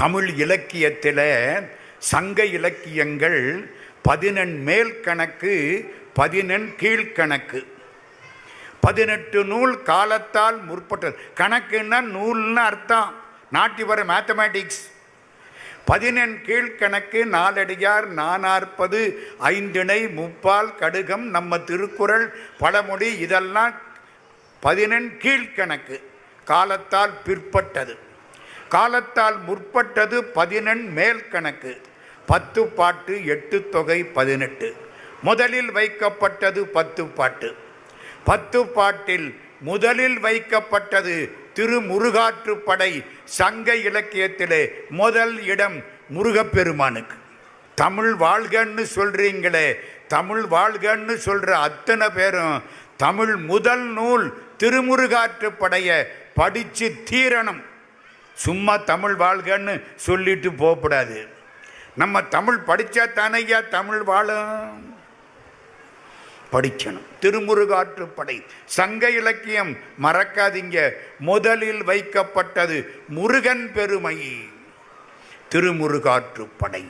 தமிழ் இலக்கியத்தில் சங்க இலக்கியங்கள் பதினெண் மேல் கணக்கு பதினெண் கீழ்கணக்கு பதினெட்டு நூல் காலத்தால் முற்பட்டது. கணக்குன்னா நூல்னு அர்த்தம். நாட்டி வர மேத்தமேட்டிக்ஸ் பதினெண் கீழ்கணக்கு நாலடியார் நானாற்பது ஐந்திணை முப்பால் கடுகம் நம்ம திருக்குறள் பழமொழி இதெல்லாம் பதினெண் கீழ்கணக்கு காலத்தால் பிற்பட்டது. காலத்தால் முற்பட்டது பதினெண் மேல் கணக்கு. பத்து பாட்டு எட்டு தொகை பதினெட்டு. முதலில் வைக்கப்பட்டது பத்து பாட்டு. பத்து பாட்டில் முதலில் வைக்கப்பட்டது திருமுருகாற்றுப்படை சங்க இலக்கியத்திலே முதல் இடம் முருகப்பெருமானுக்கு. தமிழ் வாழ்கன்னு சொல்கிறீங்களே தமிழ் வாழ்கன்னு சொல்கிற அத்தனை பேரும் தமிழ் முதல் நூல் திருமுருகாற்றுப்படையை படிச்சு தீரணும். சும்மா தமிழ் வாழ்கன்னு சொல்லிட்டு போகக்கூடாது. நம்ம தமிழ் படித்தா தானையா தமிழ் வாழும்? படிக்கணும். திருமுருகாற்றுப்படை சங்க இலக்கியம் மறக்காதீங்க. முதலில் வைக்கப்பட்டது முருகன் பெருமை. திருமுருகாற்றுப்படை